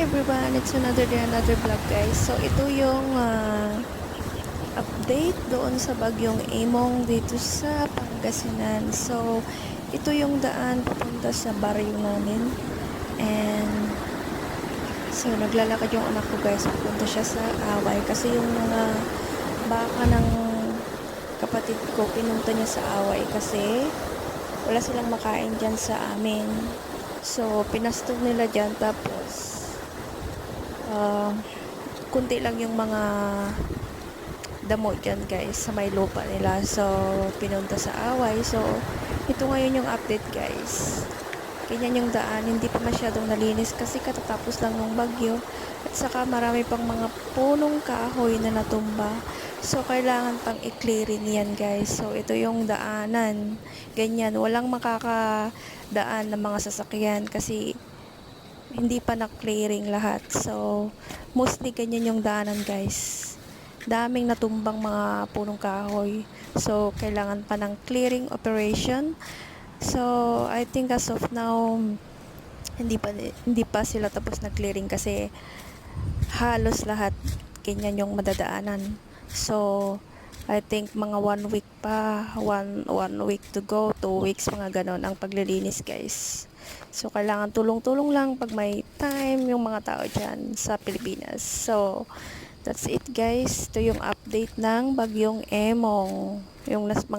everyone, it's another day, another vlog guys. So ito yung ah, update doon sa bagyong Imong dito sa Pangasinan. So ito yung daan papunta sa baryo namin. And so naglalakad yung anak ko guys, papunta siya sa away kasi yung mga baka ng kapatid ko pinunta niya sa away kasi wala silang makain dyan sa amin. So, pinastog nila dyan. Tapos, uh, kunti lang yung mga damo dyan guys sa may lupa nila. So, pinunta sa away. So, ito ngayon yung update guys. Ganyan yung daan. Hindi pa masyadong nalinis kasi katatapos lang ng bagyo. At saka marami pang mga punong kahoy na natumba. So, kailangan pang i-clearin yan, guys. So, ito yung daanan. Ganyan. Walang makakadaan ng mga sasakyan kasi hindi pa na-clearing lahat. So, mostly ganyan yung daanan, guys. Daming natumbang mga punong kahoy. So, kailangan pa ng clearing operation. So, I think as of now, hindi pa hindi pa sila tapos na clearing kasi halos lahat ganyan yung madadaanan. So, I think mga one week pa, one, one week to go, two weeks, mga ganon ang paglilinis guys. So, kailangan tulong-tulong lang pag may time yung mga tao dyan sa Pilipinas. So, that's it guys. Ito yung update ng Bagyong Emong. Yung nas mga